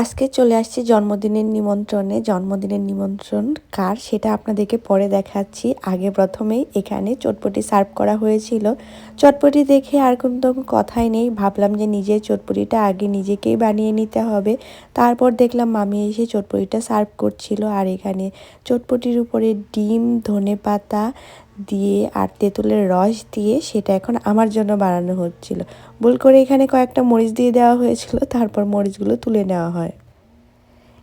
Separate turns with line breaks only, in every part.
আজকে চলে আসছি জন্মদিনের নিমন্ত্রণে। জন্মদিনের নিমন্ত্রণ কার? সেটা আপনাদেরকে পরে দেখাচ্ছি। আগে প্রথমেই এখানে চটপটি সার্ভ করা হয়েছিল। চটপটি দেখে আর কোনো কথাই নেই। ভাবলাম যে নিজের চটপটিটা আগে নিজেকেই বানিয়ে নিতে হবে। তারপর দেখলাম মামি এসে চটপটিটা সার্ভ করছিল। আর এখানে চটপটির উপরে ডিম ধনে পাতা দিয়ে আর তেঁতুলের রস দিয়ে সেটা এখন আমার জন্য বানানো হচ্ছিল। ভুল করে এখানে কয়েকটা মরিচ দিয়ে দেওয়া হয়েছিল, তারপর মরিচগুলো তুলে নেওয়া হয়।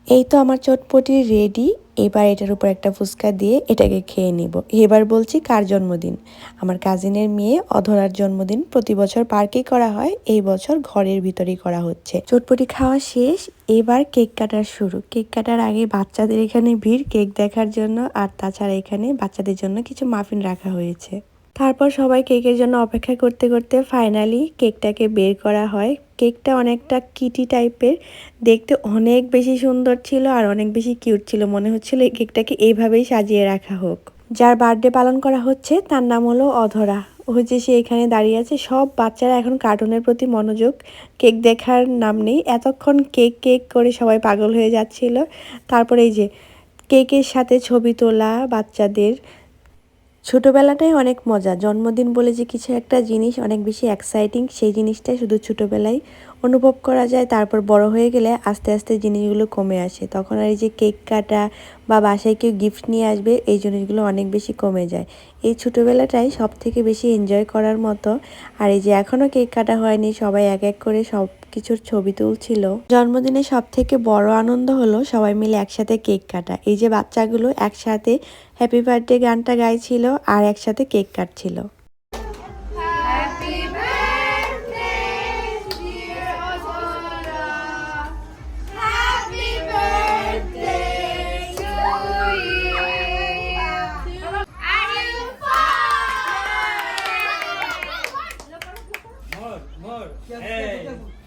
এই তো আমার চটপটি রেডি এবার এটার উপর একটা ফুচকা দিয়ে এটাকে খেয়ে নিব। এবার বলছি কার জন্মদিন? আমার কাজিনের মেয়ে অধরার জন্মদিন প্রতি বছর পার্কে করা হয়, এই বছর ঘরের ভিতরেই করা হচ্ছে। চটপটি খাওয়া শেষ, এবার কেক কাটার শুরু। কেক কাটার আগে বাচ্চাদের এখানে ভিড়, কেক দেখার জন্য, আর তাছাড়া এখানে বাচ্চাদের জন্য কিছু মাফিন রাখা হয়েছে। তারপর সবাই কেকের জন্য অপেক্ষা করতে করতে ফাইনালি কেকটাকে বের করা হয়। কেকটা অনেকটা কিটি টাইপের, দেখতে অনেক বেশি সুন্দর ছিল আর অনেক বেশি কিউট ছিল। মনে হচ্ছিল এই কেকটাকে এইভাবেই সাজিয়ে রাখা হোক। যার বার্থডে পালন করা হচ্ছে তার নাম হলো অধরা। ও যে সে এখানে দাঁড়িয়ে আছে, সব বাচ্চারা এখন কার্টুনের প্রতি মনোযোগ। কেক দেখার নাম নেই, এতক্ষণ কেক কেক করে সবাই পাগল হয়ে যাচ্ছিল। তারপরে এই যে, কেকের সাথে ছবি তোলা বাচ্চাদের ছোটোবেলাটাই অনেক মজা। জন্মদিন বলে যে কিছু একটা জিনিস অনেক বেশি এক্সাইটিং সেই জিনিসটাই শুধু ছোটোবেলায় অনুভব করা যায়। তারপর বড় হয়ে গেলে আস্তে আস্তে জিনিসগুলো কমে আসে। তখন আর এই যে কেক কাটা বা বাসায় কেউ গিফট নিয়ে আসবে, এই জিনিসগুলো অনেক বেশি কমে যায়। এই ছোটোবেলাটাই সব থেকে বেশি এনজয় করার মতো। আর এই যে এখনও কেক কাটা হয়নি, সবাই এক এক করে সব কিছুর ছবি তুলছিল। জন্মদিনে সব থেকে বড় আনন্দ হলো সবাই মিলে একসাথে কেক কাটা। এই যে বাচ্চাগুলো একসাথে হ্যাপি বার্থডে গানটা গাইছিল আর একসাথে কেক কাটছিল.
Hey.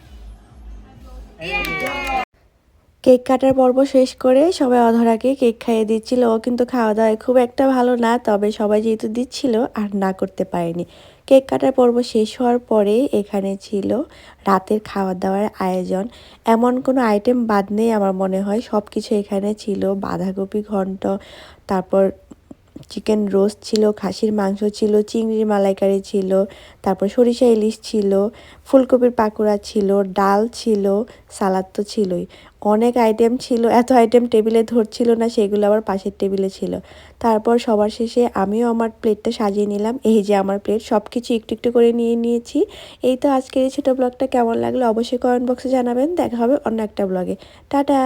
কেক কাটার পর্ব শেষ করে সবাই অধরাকে কেক খাইয়ে দিচ্ছিল। ও কিন্তু খাওয়া দাওয়ায় খুব একটা ভালো না, তবে সবাই যেহেতু দিচ্ছিল আর না করতে পারেনি। কেক কাটার পর্ব শেষ হওয়ার পরে এখানে ছিল রাতের খাওয়া দাওয়ার আয়োজন। এমন কোনো আইটেম বাদ নেই আমার মনে হয়। সব কিছু এখানে ছিল। বাঁধাকপি ঘন্ট, তারপর চিকেন রোস্ট ছিল, খাসির মাংস ছিল, চিংড়ির মালাইকারি ছিল, তারপর সরিষা ইলিশ ছিল, ফুলকপির পাকোড়া ছিল, ডাল ছিল, সালাদ তো ছিলই। অনেক আইটেম ছিল, এত আইটেম টেবিলে ধরছিল না, সেগুলো আবার পাশের টেবিলে ছিল। তারপর সবার শেষে আমিও আমার প্লেটটা সাজিয়ে নিলাম। এই যে আমার প্লেট সব কিছু একটু একটু করে নিয়ে নিয়েছি। এই তো আজকের এই ছোটো ব্লগটা কেমন লাগল অবশ্যই কমেন্ট বক্সে জানাবেন। দেখা হবে অন্য একটা ব্লগে টাটা!